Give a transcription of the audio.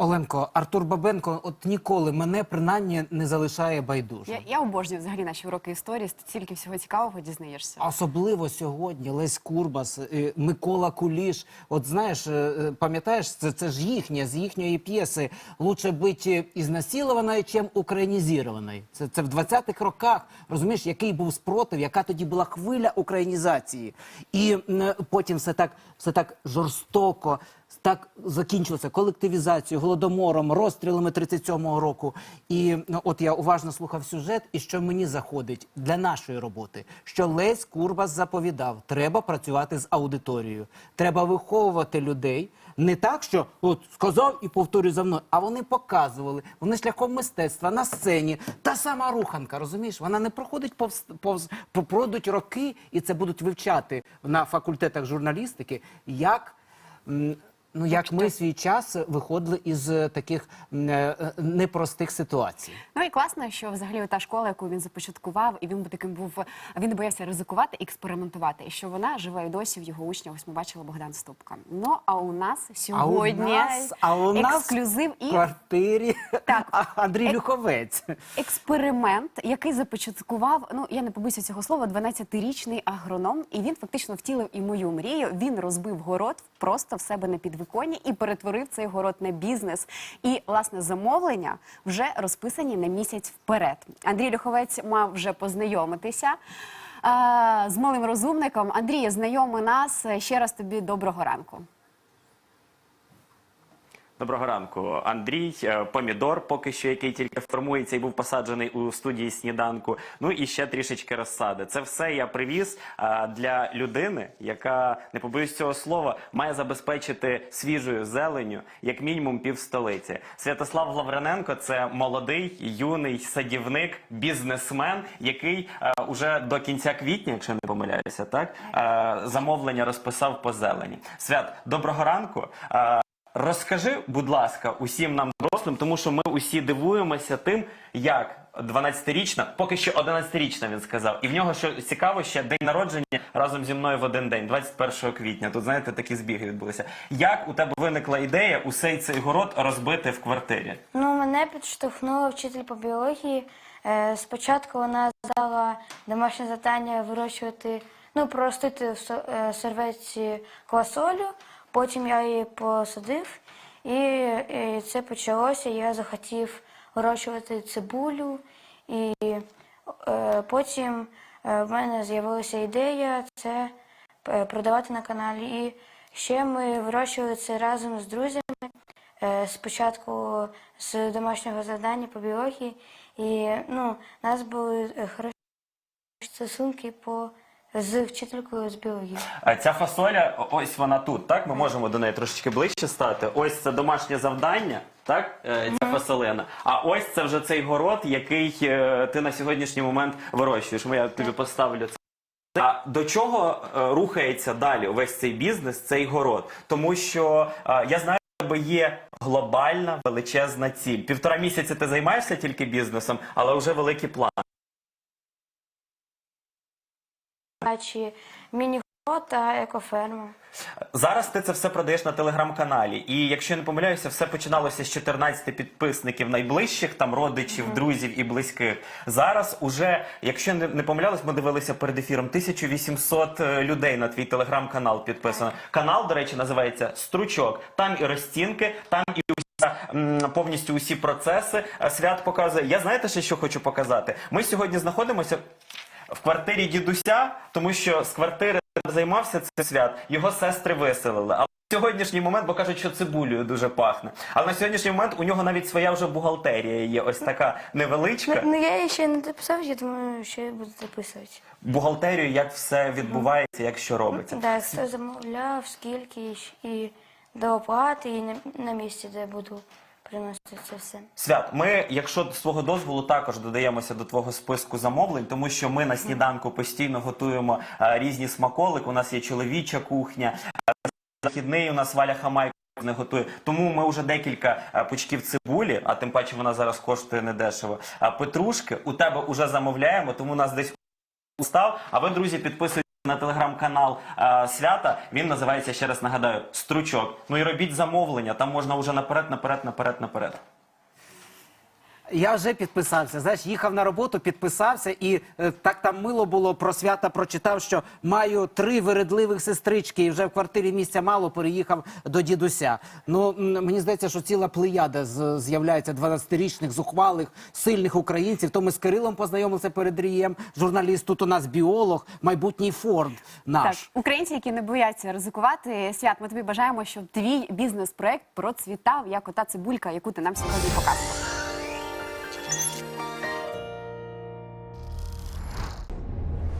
Оленко, Артур Бабенко, от ніколи мене принаймні не залишає байдужим. Я, я обожнюю взагалі наші уроки історії, стільки всього цікавого дізнаєшся. Особливо сьогодні Лесь Курбас, е, Микола Куліш. От знаєш, е, е, пам'ятаєш, це, це ж їхнє, з їхньої п'єси «Лучше бути ізнасилованою, чим українізованою». Це, це в 20-х роках, розумієш, який був спротив, яка тоді була хвиля українізації. І потім все так, все так жорстоко, так закінчилося колективізацією, голодомором, розстрілами 37-го року. І ну, от я уважно слухав сюжет, і що мені заходить для нашої роботи, що Лесь Курбас заповідав: треба працювати з аудиторією, треба виховувати людей. Не так, що от сказав і повторюю за мною, а вони показували, вони шляхом мистецтва на сцені. Та сама руханка, розумієш, вона не проходить повз, повз пройдуть роки, і це будуть вивчати на факультетах журналістики, як. Ну, як ми свій час виходили із е, таких е, е, непростих ситуацій. Ну і класно, що взагалі та школа, яку він започаткував, і він таким був, він боявся ризикувати, експериментувати, і що вона живе і досі в його учнях. Ось ми бачили Богдан Ступка. Ну а у нас сьогодні а у нас, а у нас ексклюзив в квартирі Так. Андрій Люховець. експеримент, який започаткував, ну я не побоюся цього слова, 12-річний агроном, і він фактично втілив і мою мрію. Він розбив город просто в себе на підвиконні і перетворив цей город на бізнес. І власне замовлення вже розписані на місяць вперед. Андрій Люховець мав вже познайомитися. З малим розумником Андрій, знайоми нас. Ще раз тобі доброго ранку. Доброго ранку, Андрій. Е, Помідор, поки що який тільки формується і був посаджений у студії сніданку. Ну і ще трішечки розсади. Це все я привіз е, для людини, яка не побоюсь цього слова, має забезпечити свіжою зеленю як мінімум пів столиці. Святослав Лаврененко це молодий юний садівник, бізнесмен, який е, уже до кінця квітня, якщо не помиляюся, так замовлення розписав по зелені. Свят, доброго ранку. Розкажи, будь ласка, усім нам дорослим, тому що ми усі дивуємося тим, як 12-річна, поки що 11-річна він сказав, і в нього що цікаво, ще день народження разом зі мною в один день, 21 квітня. Тут знаєте, такі збіги відбулися. Як у тебе виникла ідея усей цей город розбити в квартирі? Ну, мене підштовхнула вчитель по біології. Е, Спочатку вона дала домашнє завдання вирощувати, ну, проростити в со- е, квасолю. Потім я її посадив, і, і це почалося. Я захотів вирощувати цибулю, і е, потім е, в мене з'явилася ідея це е, продавати на каналі. І ще ми вирощували це разом з друзями. Е, Спочатку з домашнього завдання по біології, і ну, у нас були хороші стосунки по з вчителькою з біології. А Ця фасоля, ось вона тут, так? Ми можемо до неї трошечки ближче стати. Ось це домашнє завдання, так? Е, Ця фасолина. А ось це вже цей город, який е, ти на сьогоднішній момент вирощуєш. Ми я тобі поставлю це. А до чого е, рухається далі увесь цей бізнес, цей город? Тому що е, я знаю, що в тебе є глобальна величезна ціль. Півтора місяця ти займаєшся тільки бізнесом, але вже великі плани. Чи міні-город та екоферма. Зараз ти це все продаєш на телеграм-каналі. І якщо я не помиляюся, все починалося з 14 підписників найближчих, там родичів, друзів і близьких. Зараз уже, якщо не, не помилялись, ми дивилися перед ефіром 1800 е, людей на твій телеграм-канал підписано. Канал, до речі, називається Стручок. Там і розцінки, там і усі, м, повністю усі процеси. Е, Свят показує. Я знаєте, ще що хочу показати? Ми сьогодні знаходимося в квартирі дідуся, тому що з квартири займався цей свят, його сестри виселили. Але на сьогоднішній момент, бо кажуть, що цибулею дуже пахне. Але на сьогоднішній момент у нього навіть своя вже бухгалтерія є, ось така невеличка. Ну, я її ще не дописав, я думаю, що я буду дописувати. Бухгалтерію, як все відбувається, як що робиться. Так, хто замовляв, скільки і до оплати, і на, на місці, де буду приносити все. Свят, ми, якщо з твого дозволу, також додаємося до твого списку замовлень, тому що ми на сніданку постійно готуємо е, різні смаколики. У нас є чоловіча кухня, е, західний у нас Валя Хамайко не готує. Тому ми вже декілька е, пучків цибулі, а тим паче вона зараз коштує недешево. А петрушки у тебе вже замовляємо, тому нас десь устав. А ви, друзі, підписуйтесь на телеграм-канал е, свята. Він називається ще раз нагадаю стручок. Ну і робіть замовлення. Там можна вже наперед, наперед, наперед, наперед. Я вже підписався. Знаєш, їхав на роботу, підписався, і е, так там мило було про свята. Прочитав, що маю три вередливих сестрички, і вже в квартирі місця мало переїхав до дідуся. Ну мені здається, що ціла плеяда з- з'являється 12-річних, зухвалих, сильних українців. То ми з Кирилом познайомилися перед рієм. Журналіст тут у нас біолог, майбутній Форд наш. Так, українці, які не бояться ризикувати, свят, ми тобі бажаємо, щоб твій бізнес-проект процвітав, як ота цибулька, яку ти нам сьогодні показував.